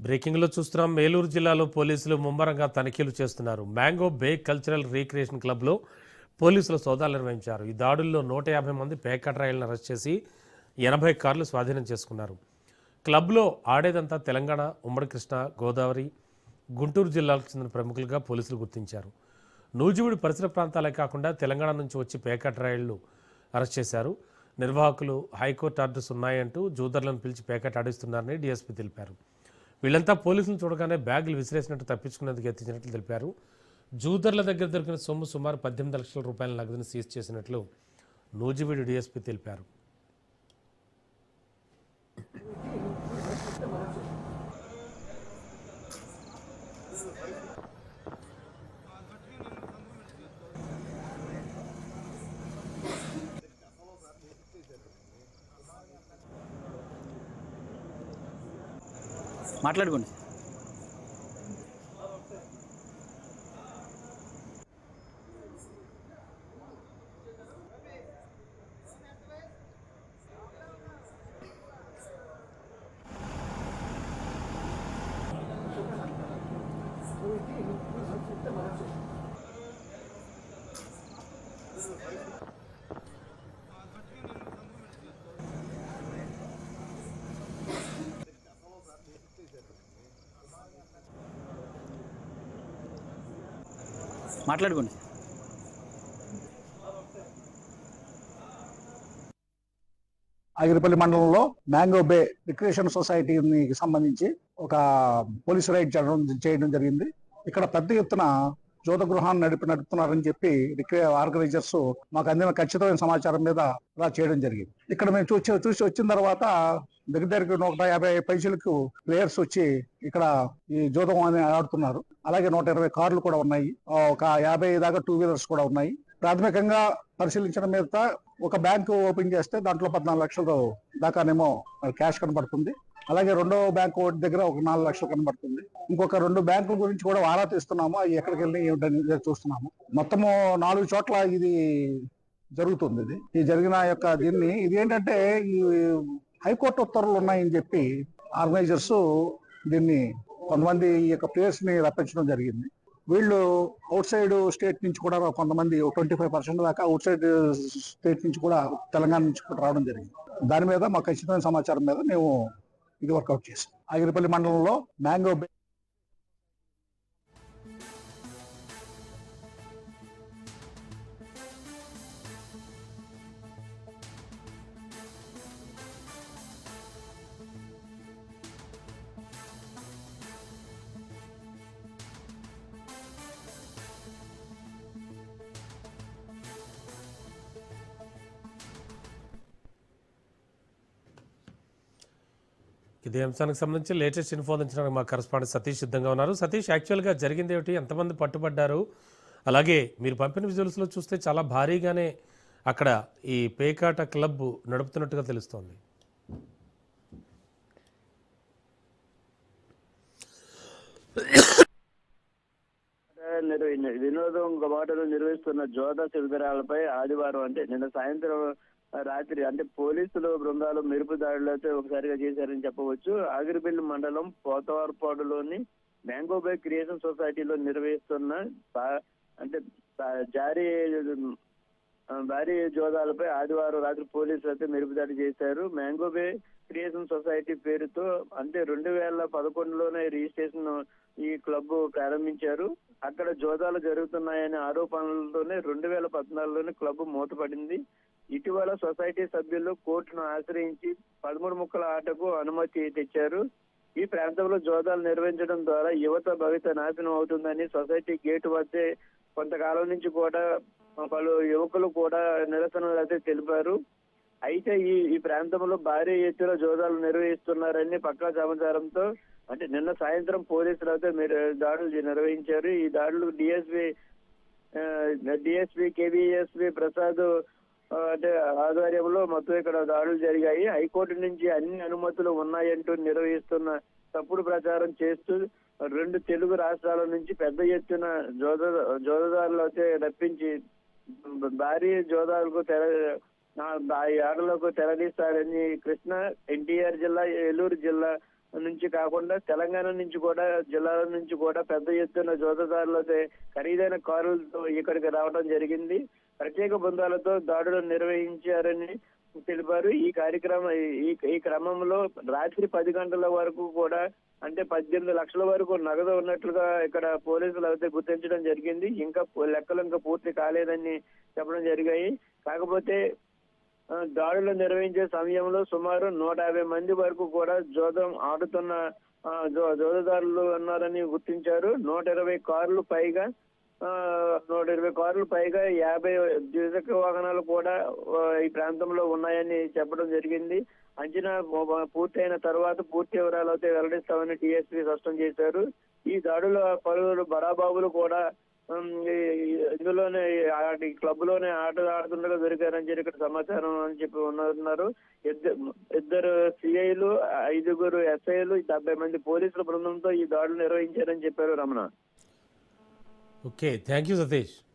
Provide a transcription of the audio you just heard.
బ్రేకింగ్లో చూస్తున్నాం. మేలూరు జిల్లాలో పోలీసులు ముమ్మరంగా తనిఖీలు చేస్తున్నారు. మ్యాంగో బే కల్చరల్ రీక్రియేషన్ క్లబ్లో పోలీసులు సోదాలు నిర్వహించారు. ఈ దాడుల్లో నూట యాభై మంది పేకట్రాయలను అరెస్ట్ చేసి ఎనభై కార్లు స్వాధీనం చేసుకున్నారు. క్లబ్లో ఆడేదంతా తెలంగాణ ఉమ్మడి కృష్ణ గోదావరి గుంటూరు జిల్లాలకు చెందిన ప్రముఖులుగా పోలీసులు గుర్తించారు. నూజివీడు పరిసర ప్రాంతాలే కాకుండా తెలంగాణ నుంచి వచ్చి పేకట్రాయళ్ళు అరెస్ట్ చేశారు. నిర్వాహకులు హైకోర్టు ఆర్డర్స్ ఉన్నాయంటూ జూదర్లను పిలిచి పేకట్ ఆడిస్తున్నారని డీఎస్పీ తెలిపారు. వీళ్ళంతా పోలీసులను చూడగానే బ్యాగులు విసిరేసినట్టు తప్పించుకునేందుకు యత్నించినట్లు తెలిపారు. జూదర్ల దగ్గర దొరికిన సొమ్ము సుమారు పద్దెనిమిది లక్షల రూపాయల నగదును సీజ్ చేసినట్లు నూజివీడు డీఎస్పీ తెలిపారు. మాట్లాడుకోండి. మాట్లాడుకోండి. ఆగిరిపల్లి మండలంలో మ్యాంగో బే రిక్రియేషన్ సొసైటీకి సంబంధించి ఒక పోలీస్ రైడ్ చేయడం చేయడం జరిగింది. ఇక్కడ పెద్ద ఎత్తున జోత గృహాన్ని నడిపి నడుపుతున్నారని చెప్పి ఆర్గనైజర్స్ మాకు అందిన ఖచ్చితమైన సమాచారం మీద ఇలా చేయడం జరిగింది. ఇక్కడ మేము చూసి చూసి వచ్చిన తర్వాత దగ్గర దగ్గర నూట యాభై పైసలకు ప్లేయర్స్ వచ్చి ఇక్కడ ఈ జోతం అని ఆడుతున్నారు. అలాగే నూట ఇరవై కార్లు కూడా ఉన్నాయి. ఒక యాభై దాకా టూ వీలర్స్ కూడా ఉన్నాయి. ప్రాథమికంగా పరిశీలించడం మీద ఒక బ్యాంకు ఓపెన్ చేస్తే దాంట్లో పద్నాలుగు లక్షలు దాకానేమో క్యాష్ కనబడుతుంది. అలాగే రెండో బ్యాంకు ఒకటి దగ్గర ఒక నాలుగు లక్షలు కనబడుతుంది. ఇంకొక రెండు బ్యాంకుల గురించి కూడా ఆరా తీస్తున్నాము. అవి ఎక్కడికి వెళ్ళి ఏమిటని చూస్తున్నాము. మొత్తము నాలుగు చోట్ల ఇది జరుగుతుంది ఇది. ఈ జరిగిన యొక్క దీన్ని ఇది ఏంటంటే ఈ హైకోర్టు ఉత్తర్వులు ఉన్నాయని చెప్పి ఆర్గనైజర్స్ దీన్ని కొంతమంది ఈ యొక్క ప్లేయర్స్ని రప్పించడం జరిగింది. వీళ్ళు అవుట్ సైడ్ స్టేట్ నుంచి కూడా కొంతమంది ట్వంటీ ఫైవ్ పర్సెంట్ దాకా అవుట్ సైడ్ స్టేట్ నుంచి కూడా తెలంగాణ నుంచి కూడా రావడం జరిగింది. దాని మీద మాకు ఖచ్చితమైన సమాచారం మీద మేము ఇది వర్కౌట్ చేసాం. ఆగిరిపల్లి మండలంలో మ్యాంగో ఇదే అంశానికి సంబంధించి లేటెస్ట్ ఇన్ఫో అందించడానికి మా కరస్పాండెంట్ సతీష్ సిద్ధంగా ఉన్నారు. సతీష్ యాక్చువల్గా జరిగింది ఏమిటి? ఎంతమంది పట్టుబడ్డారు? అలాగే మీరు పంపిన విజువల్స్లో చూస్తే చాలా భారీగానే అక్కడ ఈ పేకాట క్లబ్ నడుపుతున్నట్టుగా తెలుస్తోంది. వినోదం బాటలు నిర్వహిస్తున్న జోదా శిబిరాలపై ఆదివారం అంటే నిన్న సాయంత్రం రాత్రి. అంటే పోలీసులు బృందాలు మెరుపు దాడులతో ఒకసారిగా చేశారని చెప్పవచ్చు. ఆగిరిపల్లి మండలం పోతవారపాడులోని మ్యాంగోబే క్రియేషన్ సొసైటీలో నిర్వహిస్తున్న అంటే జారీ భారీ జోదాలపై ఆదివారం రాత్రి పోలీసులు అయితే మెరుపుదాడి చేశారు. మ్యాంగో బే క్రియేషన్ సొసైటీ పేరుతో అంటే రెండు వేల పదకొండులోనే రిజిస్ట్రేషన్ ఈ క్లబ్ ప్రారంభించారు. అక్కడ జోదాలు జరుగుతున్నాయనే ఆరోపణలతోనే రెండు వేల పద్నాలుగులోనే క్లబ్ మూతపడింది. ఇటీవల సొసైటీ సభ్యులు కోర్టును ఆశ్రయించి పదమూడు ముక్కల ఆటకు అనుమతి తెచ్చారు. ఈ ప్రాంతంలో జోదాలు నిర్వహించడం ద్వారా యువత భవిత నాశనం అవుతుందని సొసైటీ గేటు వద్దే కొంతకాలం నుంచి కూడా పలు యువకులు కూడా నిరసనలు అయితే తెలిపారు. అయితే ఈ ఈ ప్రాంతంలో భారీ ఎత్తున జోదాలు నిర్వహిస్తున్నారని పక్కా సమాచారంతో అంటే నిన్న సాయంత్రం పోలీసులు అయితే మీరు దాడులు నిర్వహించారు. ఈ దాడులు డిఎస్పి డిఎస్పి కేవీఎస్పి ప్రసాద్ అంటే ఆధ్వర్యంలో మొత్తం ఇక్కడ దాడులు జరిగాయి. హైకోర్టు నుంచి అన్ని అనుమతులు ఉన్నాయంటూ నిర్వహిస్తున్న తప్పుడు ప్రచారం చేస్తూ రెండు తెలుగు రాష్ట్రాల నుంచి పెద్ద ఎత్తున జోద జోదదారులు అయితే రప్పించి భారీ జోదాలకు తెర ఆ, తెరదీస్తారని కృష్ణ ఎన్టీఆర్ జిల్లా ఏలూరు జిల్లా నుంచి కాకుండా తెలంగాణ నుంచి కూడా జిల్లాల నుంచి కూడా పెద్ద ఎత్తున జోదదారులతో ఖరీదైన కారులతో ఇక్కడికి రావడం జరిగింది. ప్రత్యేక బృందాలతో దాడులు నిర్వహించారని తెలిపారు. ఈ కార్యక్రమం ఈ ఈ క్రమంలో రాత్రి పది గంటల వరకు కూడా అంటే పద్దెనిమిది లక్షల వరకు నగదు ఉన్నట్లుగా ఇక్కడ పోలీసులు అయితే గుర్తించడం జరిగింది. ఇంకా లెక్కలు ఇంకా పూర్తి కాలేదని చెప్పడం జరిగాయి. కాకపోతే దాడులు నిర్వహించే సమయంలో సుమారు నూట యాభై మంది వరకు కూడా జోదం ఆడుతున్న జో- జోదదారులు ఉన్నారని గుర్తించారు. నూట ఇరవై కార్లు పైగా నూట ఇరవై కార్లు పైగా యాభై ద్విచక్ర వాహనాలు కూడా ఈ ప్రాంతంలో ఉన్నాయని చెప్పడం జరిగింది. అంచనా పూర్తయిన తర్వాత పూర్తి వివరాలు అయితే వెల్లడిస్తామని టీఎస్పీ స్పష్టం చేశారు. ఈ దాడుల పలువురు బడాబాబులు కూడా ఇందులోనే క్లబ్లోనే ఆట ఆడుతుండగా దొరికారని చెప్పి ఇక్కడ సమాచారం అని చెప్పి ఉన్నారు. ఇద్దరు ఇద్దరు సిఐలు ఐదుగురు ఎస్ఐలు డెబ్బై మంది పోలీసుల బృందంతో ఈ దాడులు నిర్వహించారని చెప్పారు Ramana. Okay, thank you, Satish.